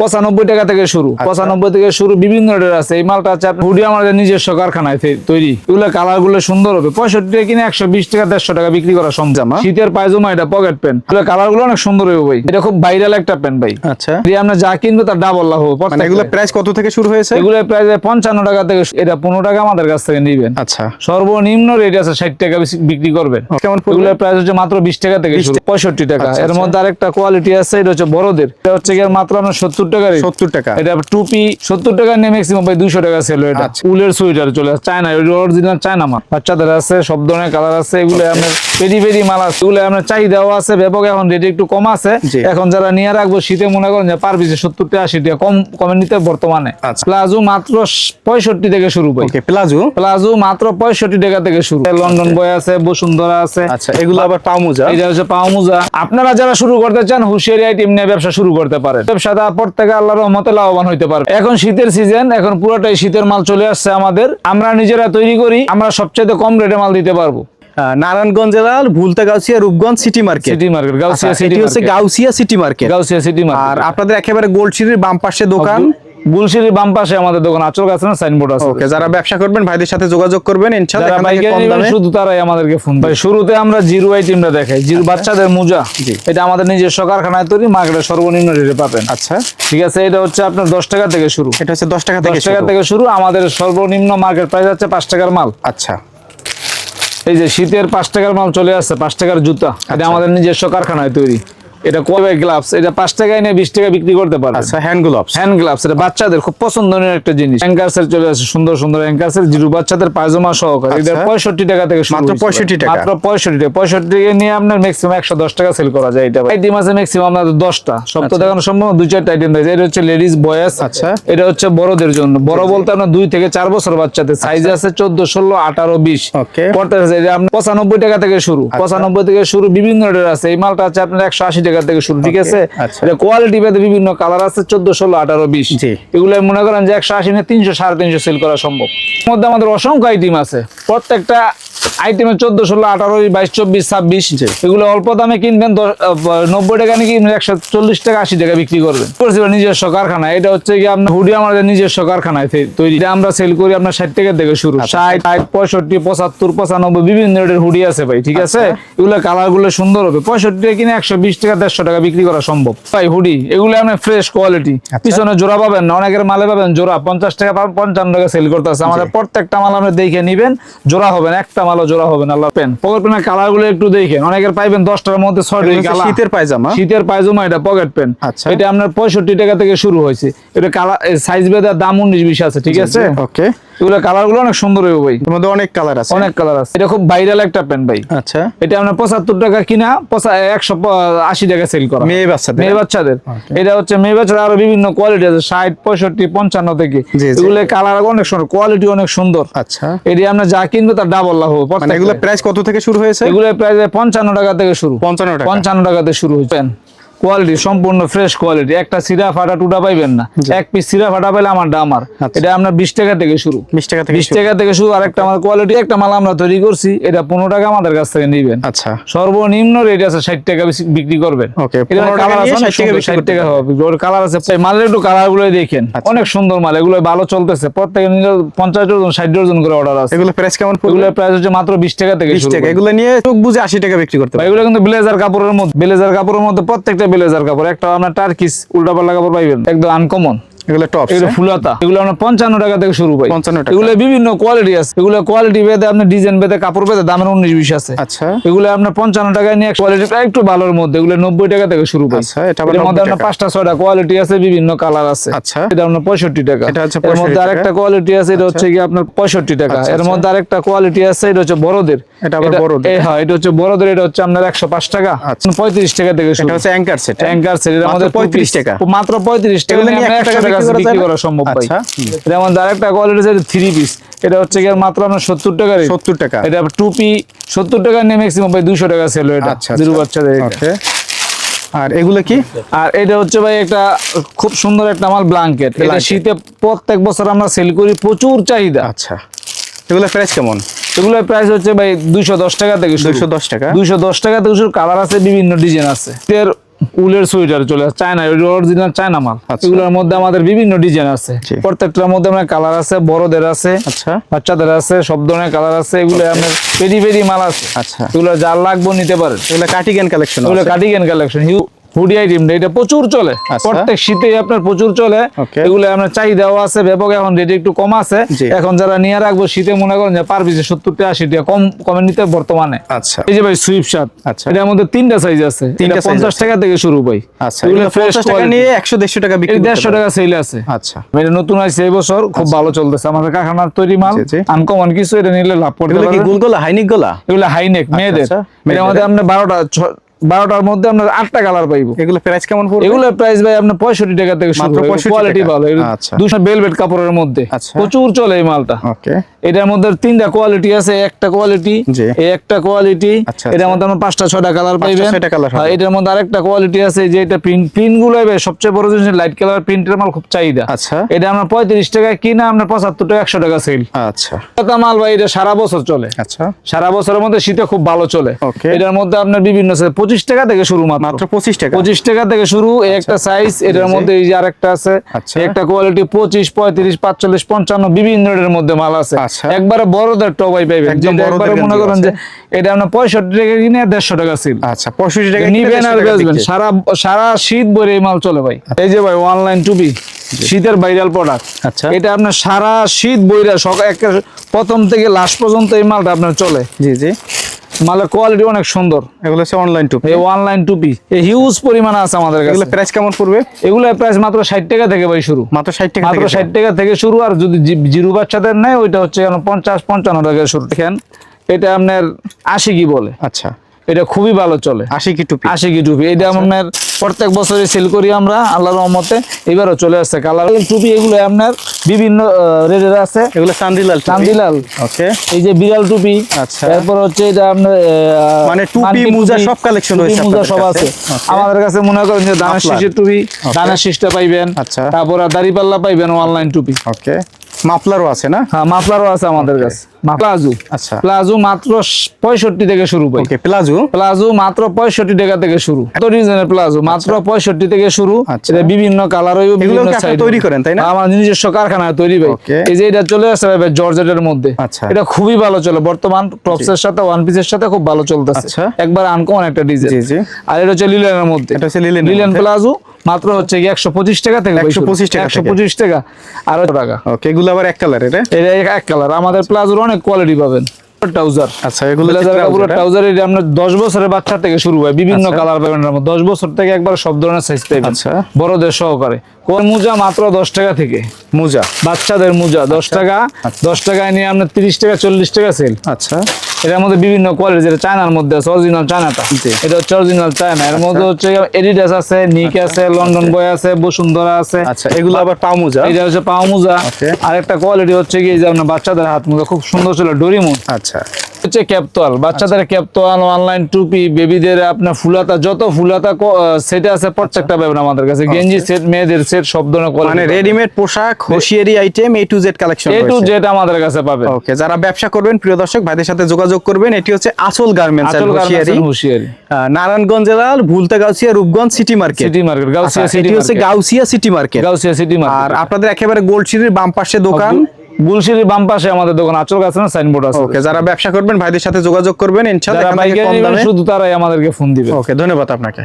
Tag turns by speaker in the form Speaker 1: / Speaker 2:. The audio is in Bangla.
Speaker 1: পঁচানব্বই টাকা থেকে শুরু
Speaker 2: আচ্ছা।
Speaker 1: পঁচানব্বই থেকে শুরু বিভিন্ন রেটের আছে। এই মালটা হচ্ছে হুডি আমাদের নিজস্ব কারখানায় তৈরি। এগুলো কালারগুলো সুন্দর হবে। পঁয়ষট্টি টাকা কিনে একশো বিশ টাকা দেড়শো টাকা বিক্রি করা সম্ভব।
Speaker 2: জামা?
Speaker 1: শীতের পায়জামা এটা পকেট প্যান্ট এগুলো কালারগুলো অনেক সুন্দর হবে ভাই। এটা খুব ভাইরাল একটা প্যান্ট ভাই।
Speaker 2: আচ্ছা।
Speaker 1: আমরা যা কিনবো তার ডাবল লাভ হবে।
Speaker 2: মানে এগুলো প্রাইস কত থেকে শুরু হয়েছে?
Speaker 1: এগুলো প্রায় পঞ্চান্ন টাকা থেকে এটা পনেরো টাকা আমাদের কাছ থেকে নিবেন।
Speaker 2: আচ্ছা।
Speaker 1: সর্বনিম্ন রেট আছে ষাট টাকা বিক্রি করবেন।
Speaker 2: কেমন পড়বে?
Speaker 1: এগুলোর প্রাইস হচ্ছে মাত্র বিশ টাকা থেকে শুরু। পঁয়ষট্টি টাকা।
Speaker 2: আচ্ছা,
Speaker 1: এর
Speaker 2: আচ্ছা।
Speaker 1: মধ্যে আরেকটা কোয়ালিটি আছে এটা হচ্ছে বড়দের। এটা হচ্ছে মাত্র আপনার সত্তর টাকা
Speaker 2: সত্তর টাকা।
Speaker 1: এটা টুপি সত্তর টাকা নিয়ে ম্যাক্সিমাম ভাই দুইশো টাকা সেল এটা
Speaker 2: আচ্ছা।
Speaker 1: উলের চলে চায়না অরিজিনাল চায়না মাল। বাচ্চাদের আছে সব ধরনের কালার আছে এগুলো আপনার পেরি পেরি মাল আছে। এগুলো আপনার চাহিদাও আছে ব্যাপক এখন রেট একটু কম আছে। এখন যারা নিয়ে রাখব শীতে মনে করেন যে পার পিসে সত্তর টাকা আশি টাকা কম কমে নিতে বর্তমানে।
Speaker 2: আচ্ছা।
Speaker 1: প্লাজো মাত্র পঁয়ষট্টি থেকে শুরু
Speaker 2: ওকে প্লাজো
Speaker 1: প্লাজো মাত্র পঁয়ষট্টি টাকা থেকে শুরু। লন্ডন বয় আছে বসুন্ধরা আছে।
Speaker 2: আচ্ছা এগুলো আবার পাও মোজা
Speaker 1: এটা হচ্ছে পাও মোজা আপনারা যারা শুরু করতে চান হুশিয়ারি আইটেম নিয়ে ব্যবসা শুরু করতে পারেন। ব্যবসাটা প্রত্যেকে আল্লাহর রহমতে লাভবান হইতে পারবে। এখন শীতের সিজন এখন পুরোটাই শীতের মাল চলে আসছে আমাদের। আমরা নিজেরা তৈরি করি আমরা সবচেয়ে কম রেটে মাল দিতে পারব।
Speaker 2: নারায়ণগঞ্জ জেলার Bhulta Gausia Rupganj city market
Speaker 1: city market Gausia city
Speaker 2: হচ্ছে Gausia city market
Speaker 1: Gausia city market আর
Speaker 2: আপনাদের একেবারে গোল্ড সিটির বাম পাশে দোকান।
Speaker 1: গুলশিরি বাম পাশে আমাদের দোকান আচল গাছ না সাইনবোর্ড আছে।
Speaker 2: ওকে যারা ব্যবসা করবেন ভাইদের সাথে যোগাযোগ করবেন ইনশাআল্লাহ
Speaker 1: যারা বাইকে নেবেন শুধু তারাই আমাদেরকে ফোন দেয় শুরুতে আমরা জিরো আইটেমটা দেখাই। জিরো বাচ্চাদের মোজা। এটা আমাদের নিজস্ব কারখানায় তৈরি মার্কেটে সর্বনিম্ন রেটে পাবেন।
Speaker 2: আচ্ছা।
Speaker 1: ঠিক আছে এটা হচ্ছে আপনার দশ টাকা থেকে শুরু।
Speaker 2: এটা হচ্ছে দশ টাকা
Speaker 1: দশ
Speaker 2: থেকে
Speaker 1: টাকা
Speaker 2: শুরু।
Speaker 1: থেকে শুরু আমাদের সর্বনিম্ন মার্কেট প্রাইস হচ্ছে পাঁচ টাকার মাল।
Speaker 2: আচ্ছা।
Speaker 1: এই যে শীতের পাঁচ টাকার মাল চলে আসছে পাঁচ টাকার জুতা। এটা
Speaker 2: আচ্ছা।
Speaker 1: আমাদের নিজস্ব কারখানায় তৈরি। এটা কবে গ্লাভস এটা পাঁচ টাকায় নিয়ে বিশ টাকা বিক্রি করতে পারবে
Speaker 2: আচ্ছা হ্যান্ড গ্লোভস
Speaker 1: হ্যান্ড গ্লাভস এটা বাচ্চাদের খুব পছন্দনীয় একটা জিনিস। অ্যাঙ্কার্সের চলে আসে সুন্দর সুন্দর অ্যাঙ্কার্সের জিরু বাচ্চাদের পায়জামা সহকারে। এটা
Speaker 2: আচ্ছা।
Speaker 1: পঁয়ষট্টি টাকা থেকে
Speaker 2: মাত্র। 65 টাকা।
Speaker 1: মাত্র পঁয়ষট্টি টাকা। পঁয়ষট্টি টাকা নিয়ে আপনার ম্যাক্সিমাম একশো দশ টাকা সেল করা যায় এটা আইটেম আছে ম্যাক্সিমাম আপনাদের দশটা। সব তো দেখানো সম্ভব দুই চারটা আইটেম রয়েছে এটা হচ্ছে লেডিস বয়েস
Speaker 2: আচ্ছা।
Speaker 1: এটা হচ্ছে বড়দের জন্য। বড় বলতে আপনার দুই থেকে চার বছর বাচ্চাদের। সাইজ আছে চোদ্দ ষোলো আঠারো বিশ. পড়তে আছে পঁচানব্বই টাকা থেকে শুরু। পঁচানব্বই থেকে শুরু বিভিন্ন রেটের আছে। এই মালটা আছে আপনার একশো আশি টাকা থেকে শুরু ঠিক আছে
Speaker 2: আচ্ছা।
Speaker 1: এটা কোয়ালিটি ভেদে বিভিন্ন কালার আছে চোদ্দ ষোলো আঠারো বিশ। এগুলো মনে করেন যে একশো আশি না তিনশো সাড়ে তিনশো সেল করা সম্ভব মধ্যে আমাদের অসংখ্য আইটেম আছে প্রত্যেকটা আইটেমে চোদ্দ ষোলো আঠারো বাইশ চব্বিশ ছাব্বিশ। এগুলো অল্প দামে কিনবেন নব্বই টাকা কিনবেন একশো চল্লিশ টাকা আশি টাকা বিক্রি করবেন। করছি নিজস্ব কারখানা। এটা হচ্ছে কি আপনার হুডি আমাদের নিজস্ব কারখানায় তৈরি। আমরা সেল করি আপনার ষাট টাকা থেকে শুরু।
Speaker 2: আচ্ছা।
Speaker 1: ষাট ষাট পঁয়ষট্টি পঁচাত্তর পঁচানব্বই বিভিন্ন রেটের হুডি আছে ভাই ঠিক আছে?
Speaker 2: আচ্ছা।
Speaker 1: এগুলো কালারগুলো সুন্দর হবে। পঁয়ষট্টি টাকা কিনে একশো বিশ টাকা দেড়শো টাকা বিক্রি করা সম্ভব। ভাই হুডি এগুলো আপনার ফ্রেশ কোয়ালিটি
Speaker 2: আচ্ছা।
Speaker 1: পিছনে জোড়া পাবেন না অনেকের মালে পাবেন জোড়া। পঞ্চাশ টাকা পঞ্চান্ন টাকা সেল করতে আছে। আমাদের প্রত্যেকটা মাল আপনি দেখে নিবেন জোড়া হবেন একটা মালও জোড়া হবেন আল্লাহ পেন পকেট পেনের কালারগুলো একটু দেখেন। অনেকের পাইবেন দশটার মধ্যে ছয়টা
Speaker 2: শীতের পায়জামা।
Speaker 1: শীতের পায়জামা এটা পকেট পেন
Speaker 2: আচ্ছা।
Speaker 1: এটা আপনার পঁয়ষট্টি টাকা থেকে শুরু হয়েছে। এটা কালার সাইজ বেদার দাম উনিশ বিশ আছে ঠিক আছে?
Speaker 2: ওকে।
Speaker 1: এগুলো কালারগুলো অনেক সুন্দর হবে ভাই।
Speaker 2: এর মধ্যে অনেক কালার আছে।
Speaker 1: অনেক কালার আছে। এটা খুব ভাইরাল একটা পেন ভাই।
Speaker 2: আচ্ছা।
Speaker 1: এটা আপনার পঁচাত্তর টাকা কিনা একশো আশি টাকা সেল করা।
Speaker 2: মেয়ে বাচ্চাদের।
Speaker 1: মেয়ে বাচ্চাদের। এটা হচ্ছে মেয়ে বাচ্চাদের আরও বিভিন্ন কোয়ালিটি আছে ষাট পঁয়ষট্টি পঞ্চান্ন থেকে। এগুলো কালার অনেক সুন্দর কোয়ালিটি অনেক সুন্দর।
Speaker 2: আচ্ছা।
Speaker 1: এটি আমরা যা কিনবো তার ডাবল লাভ হবে
Speaker 2: মানে এগুলো প্রাইস কত থেকে শুরু হয়েছে?
Speaker 1: এগুলো প্রায় পঞ্চান্ন টাকা থেকে শুরু।
Speaker 2: পঞ্চান্ন টাকা।
Speaker 1: পঞ্চান্ন টাকাতে শুরু হচ্ছে কোয়ালিটি সম্পূর্ণ ফ্রেশ কোয়ালিটি একটা সিরা ফাটা টুটা পাইবেন না। এক পিস সিরা ফাটা পাইলে আমারটা আমার।
Speaker 2: আচ্ছা।
Speaker 1: এটা আপনার বিশ টাকা থেকে শুরু।
Speaker 2: বিশ টাকা থেকে
Speaker 1: বিশ। টাকা থেকে শুরু। আরেকটা আমার কোয়ালিটি একটা মাল আমরা তৈরি করছি। এটা পনেরো টাকা আমাদের কাছ থেকে নিবেন।
Speaker 2: আচ্ছা।
Speaker 1: সর্বনিম্ন রেট আছে ষাট টাকা বিক্রি করবেন।
Speaker 2: 15 টাকা
Speaker 1: কালার আছে অনেক সুন্দর,
Speaker 2: বিক্রি
Speaker 1: 60
Speaker 2: করতে
Speaker 1: টাকা হবে। কালার আছে মালের একটু কালারগুলো দেখেন।
Speaker 2: আচ্ছা।
Speaker 1: অনেক সুন্দর মাল এগুলো ভালো চলতেছে। প্রত্যেকে পঞ্চাশ ডজন ষাট ডজন করে অর্ডার আছে।
Speaker 2: এগুলো প্রাইস কেমন
Speaker 1: এগুলোর প্রাইস হচ্ছে মাত্র বিশ টাকা থেকে
Speaker 2: বিশ টাকা। এগুলো নিয়ে চোখ বুঝে আশি টাকা বিক্রি করতে
Speaker 1: এগুলো কিন্তু ব্লেজার কাপড়ের মধ্যে ব্লেজার কাপড়ের মধ্যে প্রত্যেকটা ব্লেজার কাপড় একটা আপনার টার্কিস উল্টা পাল্টা কাপড় পাইবেন। একদম আনকমন
Speaker 2: এগুলো টপ
Speaker 1: এগুলো ফুলাতা। এগুলো আমরা পঞ্চান্ন টাকা থেকে শুরু পাই
Speaker 2: 55 টাকা।
Speaker 1: এগুলো বিভিন্ন কোয়ালিটি আছে। এগুলো কোয়ালিটি ভেদে আপনার ডিজাইন ভেদে কাপড় ভেদে দামের উনিশ বিশ আছে।
Speaker 2: আচ্ছা।
Speaker 1: এগুলো আপনার পঞ্চান্ন টাকায় নিয়ে কোয়ালিটিটা একটু ভালোর মধ্যে। এগুলো নব্বই টাকা থেকে শুরু পাই
Speaker 2: আচ্ছা, এটা আবার
Speaker 1: এটার মধ্যে আপনার পাঁচটা ছয়টা কোয়ালিটি আছে বিভিন্ন কালার আছে।
Speaker 2: আচ্ছা।
Speaker 1: এটা আপনার পঁয়ষট্টি টাকা। এর মধ্যে আরেকটা কোয়ালিটি আছে এটা হচ্ছে কি আপনার পঁয়ষট্টি টাকা।
Speaker 2: আচ্ছা,
Speaker 1: এর
Speaker 2: আচ্ছা।
Speaker 1: মধ্যে আরেকটা কোয়ালিটি আছে এটা হচ্ছে বড়দের।
Speaker 2: এটা বড়দের।
Speaker 1: হ্যাঁ এটা হচ্ছে বড়দের এটা হচ্ছে আপনার একশো পাঁচ টাকা।
Speaker 2: আচ্ছা।
Speaker 1: পঁয়ত্রিশ টাকা থেকে শুরু।
Speaker 2: হচ্ছে অ্যাঙ্কার সেট
Speaker 1: অ্যাঙ্কার সেট এর
Speaker 2: মাত্র
Speaker 1: মধ্যে
Speaker 2: 35 টাকা।
Speaker 1: মাত্র পঁয়ত্রিশ টাকা
Speaker 2: বিক্রি করা?
Speaker 1: সম্ভব ভাই।
Speaker 2: আচ্ছা।
Speaker 1: যেমন আরেকটা কোয়ালিটি আছে থ্রি পিস এটা হচ্ছে কি মাত্র আপনার সত্তর টাকা
Speaker 2: সত্তর টাকা।
Speaker 1: এটা টুপি সত্তর টাকা নিয়ে ম্যাক্সিমাম ভাই দুশো টাকা সেল এটা।
Speaker 2: আচ্ছা
Speaker 1: বাচ্চাদের
Speaker 2: আর এগুলো কি?
Speaker 1: আর এটা হচ্ছে ভাই একটা খুব সুন্দর একটা মাল ব্ল্যাঙ্কেট এটা শীতে প্রত্যেক বছর আমরা সেল করি প্রচুর চাহিদা।
Speaker 2: আচ্ছা। এগুলো প্রাইস কেমন?
Speaker 1: এগুলোর প্রাইস হচ্ছে ভাই দুইশো দশ টাকা থেকে
Speaker 2: দুইশো দশ টাকা।
Speaker 1: দুইশো দশ টাকা থেকে শুরু। কালার আছে বিভিন্ন ডিজাইন আছে। এর উলের সোয়েটার চলে আসে চায়না অরিজিনাল চায়না মাল।
Speaker 2: আচ্ছা।
Speaker 1: এগুলোর মধ্যে আমাদের বিভিন্ন ডিজাইন আছে। প্রত্যেকটার মধ্যে আমরা কালার আছে বড়দের আছে
Speaker 2: আচ্ছা।
Speaker 1: বাচ্চাদের আছে সব ধরনের কালার আছে এগুলো আপনার পেরি পেরি মাল আছে।
Speaker 2: আচ্ছা।
Speaker 1: এগুলো যার লাগবে নিতে পারেন।
Speaker 2: এগুলো কাটিগেন কালেকশন
Speaker 1: এগুলো কাটিগেন কালেকশন হিউ হুডি এটা প্রচুর চলে।
Speaker 2: আচ্ছা।
Speaker 1: প্রত্যেক শীতে আপনার প্রচুর চলে। এগুলো আপনার চাহিদাও আছে ব্যাপক এখন রেট একটু কম আছে। এখন যারা নিয়ে রাখব শীতে মনে করেন যে পার পিসে সত্তর টাকা আশি টাকা কম কমে নিতে বর্তমানে।
Speaker 2: আচ্ছা।
Speaker 1: এই যে ভাই সুইপ শার্ট
Speaker 2: আচ্ছা।
Speaker 1: এটার মধ্যে তিনটা সাইজ আছে।
Speaker 2: তিনটা
Speaker 1: পঞ্চাশ টাকা থেকে শুরু ভাই।
Speaker 2: আচ্ছা
Speaker 1: এগুলো
Speaker 2: এগুলো
Speaker 1: fresh
Speaker 2: 50 টাকা
Speaker 1: quality।
Speaker 2: নিয়ে 100 150 টাকা বিক্রি
Speaker 1: দেড়শো টাকা সেল আছে।
Speaker 2: আচ্ছা।
Speaker 1: এটা নতুন আছে এই বছর খুব ভালো চলতেছে। আমাদের কারখানার তৈরি মাল। আনকমন কিছু এটা নিলে লাভ করতে
Speaker 2: গোলগোলা হাইনিক গোলা?
Speaker 1: এগুলো হাইনেক মেয়েদের। মধ্যে আপনার বারোটা বারোটার মধ্যে আপনার আটটা কালার পাইবো।
Speaker 2: এগুলো প্রাইস কেমন পড়বে?
Speaker 1: এগুলো প্রাইস ভাই আপনার পঁয়ষট্টি টাকা থেকে শুরু কোয়ালিটি ভালো।
Speaker 2: আচ্ছা।
Speaker 1: দুশো বেলভেট কাপড়ের মধ্যে।
Speaker 2: আচ্ছা।
Speaker 1: প্রচুর চলে এই মালটা। এটার মধ্যে তিনটা কোয়ালিটি আছে একটা কোয়ালিটি এই একটা কোয়ালিটি
Speaker 2: আচ্ছা,
Speaker 1: এটার। মধ্যে আমরা পাঁচটা ছয়টা কালার পাইবেন। আর এটার মধ্যে আরেকটা কোয়ালিটি আছে যে এটা প্রিন্ট প্রিন্টগুলো সবচেয়ে বড় জিনিস লাইট কালার প্রিন্টের মাল খুব চাহিদা।
Speaker 2: আচ্ছা।
Speaker 1: এটা আমরা পঁয়ত্রিশ টাকায় কিনা আমরা পঁচাত্তর টাকা একশো টাকা সেল
Speaker 2: আচ্ছা।
Speaker 1: মাল ভাই এটা সারা বছর চলে।
Speaker 2: আচ্ছা।
Speaker 1: সারা বছরের মধ্যে শীতে খুব ভালো চলে. এটার মধ্যে আপনার বিভিন্ন পঁচিশ টাকা থেকে শুরু মাত্র।
Speaker 2: 25 টাকা।
Speaker 1: পঁচিশ টাকা থেকে শুরু একটা সাইজ এটার মধ্যে এই যে আরেকটা আছে
Speaker 2: আচ্ছা।
Speaker 1: একটা কোয়ালিটি পঁচিশ পঁয়ত্রিশ পাঁচচল্লিশ পঞ্চান্ন বিভিন্ন রেটের মধ্যে মাল আছে।
Speaker 2: আচ্ছা।
Speaker 1: একবারে বড়দের টবাই পাইবেন।
Speaker 2: একদম বড়দের
Speaker 1: একবারে মনে করেন যে এটা আপনার পঁয়ষট্টি টাকা কিনে দেড়শো টাকা ছিল
Speaker 2: আচ্ছা 65 টাকা
Speaker 1: নিবেন আর বেচবেন। সারা সারা শীত ভরে এই মাল চলে ভাই। এই যে ভাই অনলাইন টুপি শীতের ভাইরাল প্রোডাক্ট
Speaker 2: আচ্ছা।
Speaker 1: এটা আপনার সারা শীত বইরা সকাল প্রথম থেকে লাস্ট পর্যন্ত এই মালটা আপনার চলে।
Speaker 2: জি জি।
Speaker 1: মালের কোয়ালিটি অনেক সুন্দর।
Speaker 2: এগুলো হচ্ছে অনলাইন টুপি
Speaker 1: এই অনলাইন টুপি এই হিউজ পরিমাণ আছে আমাদের কাছে।
Speaker 2: এগুলো প্রাইস কেমন পড়বে?
Speaker 1: এগুলো প্রাইস মাত্র ষাট টাকা থেকে ভাই শুরু।
Speaker 2: মাত্র 60 টাকা
Speaker 1: মাত্র
Speaker 2: থেকে
Speaker 1: ষাট টাকা থেকে শুরু আর যদি জিরু বাচ্চাদের নেয় ওইটা হচ্ছে এখন পঞ্চাশ পঞ্চান্ন টাকা শুরু। দেখেন এটা আপনার আশি কি বলে?
Speaker 2: আচ্ছা।
Speaker 1: এটা খুবই ভালো চলে।
Speaker 2: 80 কি টুপি।
Speaker 1: আশি কি টুপি এটা আপনার প্রত্যেক বছরে সেল করি আমরা আল্লাহর রহমতে। এবারও চলে আসছে কালার টুপি এগুলো আপনার বিভিন্ন রেটের আছে।
Speaker 2: এগুলো চান্দিলাল
Speaker 1: চান্দিলাল
Speaker 2: ওকে।
Speaker 1: এই যে বিড়াল টুপি।
Speaker 2: আচ্ছা।
Speaker 1: তারপর হচ্ছে এটা আপনার
Speaker 2: মানে টুপি, মোজা সব
Speaker 1: টুপি,
Speaker 2: রয়েছে
Speaker 1: মোজা সব আছে। আমাদের কাছে মনে করেন যে
Speaker 2: দানা.
Speaker 1: শীষের টুপি দানা শীষটা পাইবেন।
Speaker 2: আচ্ছা।
Speaker 1: তারপর আর দাড়িপাল্লা পাইবেন অনলাইন টুপি।
Speaker 2: ওকে। মাফলারও আছে না?
Speaker 1: হ্যাঁ মাফলারও আছে আমাদের কাছে। প্লাজো।
Speaker 2: আচ্ছা।
Speaker 1: প্লাজো মাত্র পঁয়ষট্টি থেকে শুরু
Speaker 2: ওকে প্লাজো?
Speaker 1: প্লাজো মাত্র পঁয়ষট্টি টাকা থেকে শুরু। প্লাজো মাত্র পঁয়ষট্টি থেকে শুরু।
Speaker 2: আচ্ছা।
Speaker 1: এটা বিভিন্ন কালার বিভিন্ন
Speaker 2: তৈরি করেন, তাই না?
Speaker 1: আমার নিজস্ব কারখানায় তৈরি ভাই। এই যে এটা চলে আসছে ভাই জর্জেটের মধ্যে।
Speaker 2: আচ্ছা।
Speaker 1: এটা খুবই ভালো চলে। বর্তমান টপসের সাথে ওয়ান পিসের সাথে খুব ভালো চলতেছে।
Speaker 2: আচ্ছা।
Speaker 1: একবার আনকমন একটা ডিজাইন
Speaker 2: জি, জি।
Speaker 1: আর এটা হচ্ছে লিলেনের মধ্যে।
Speaker 2: এটা হচ্ছে
Speaker 1: লিলেন
Speaker 2: মধ্যে।
Speaker 1: প্লাজো মাত্র হচ্ছে কি একশো পঁচিশ টাকা থেকে
Speaker 2: 125 টাকা
Speaker 1: একশো পঁচিশ টাকা আর টাকা।
Speaker 2: ওকে এগুলো আবার এক কালার এটা?
Speaker 1: এটা এক কালার আমাদের প্লাজোর অনেক কোয়ালিটি পাবেন। ট্রাউজার
Speaker 2: আচ্ছা এগুলো
Speaker 1: ট্রাউজার এটা আপনার দশ বছরের বাচ্চা থেকে শুরু হয় বিভিন্ন। কালার পাবেন এর মধ্যে। দশ বছর থেকে একবার সব ধরনের সাইজ পাবেন।
Speaker 2: আচ্ছা।
Speaker 1: বড়দের সহকারে। কোন মোজা মাত্র দশ টাকা থেকে?
Speaker 2: মোজা।
Speaker 1: বাচ্চাদের মোজা দশ টাকা। দশ টাকায় নিয়ে আপনার তিরিশ টাকা চল্লিশ টাকা সেল
Speaker 2: আচ্ছা।
Speaker 1: এটার মধ্যে বিভিন্ন কোয়ালিটি যেটা চায়নার মধ্যে আছে অরিজিনাল চায়নাটা। এটা হচ্ছে অরিজিনাল চায়না। এর মধ্যে হচ্ছে এডিডাস আছে নিক আছে লন্ডন বয় আছে বসুন্ধরা আছে।
Speaker 2: আচ্ছা এগুলো আবার পাও মোজা?
Speaker 1: এটা হচ্ছে পাও মোজা।
Speaker 2: Okay.
Speaker 1: আরেকটা কোয়ালিটি হচ্ছে কি যে আপনার বাচ্চাদের হাত মোজা খুব সুন্দর ছিল ডোরিমন
Speaker 2: আচ্ছা।
Speaker 1: হচ্ছে ক্যাপতোয়াল। বাচ্চাদের ক্যাপতোয়াল অনলাইন টুপি বেবিদের আপনার ফুলাতা যত ফুলাতা সেট আছে প্রত্যেকটা পাবেন আমাদের কাছে। গেঞ্জি সেট মেয়েদের সেট সব ধরনের
Speaker 2: মানে
Speaker 1: কোয়ালিটি
Speaker 2: রেডিমেড পোশাক hosiery item A to Z collection
Speaker 1: A to Z আমাদের কাছে পাবেন।
Speaker 2: ওকে যারা ব্যবসা করবেন প্রিয় দর্শক ভাইদের সাথে যোগাযোগ করবেন এটি হচ্ছে আসল গার্মেন্টস হোশিয়ারি
Speaker 1: হুঁশিয়ারি
Speaker 2: নারায়ণগঞ্জ জেলার Bhulta Gausia Rupganj city market
Speaker 1: city market Gausia city
Speaker 2: হচ্ছে Gausia city market
Speaker 1: Gausia city
Speaker 2: আর আপনাদের একেবারে গোল্ড সিটির বাম পাশে দোকান।
Speaker 1: গুলশিরির বাম পাশে আমাদের দোকান আচল গাছ না সাইনবোর্ড আছে।
Speaker 2: ওকে যারা ব্যবসা করবেন ভাইদের সাথে যোগাযোগ করবেন ইনশাআল্লাহ
Speaker 1: শুধু তারাই আমাদেরকে ফোন দিবে।
Speaker 2: ওকে ধন্যবাদ আপনাকে।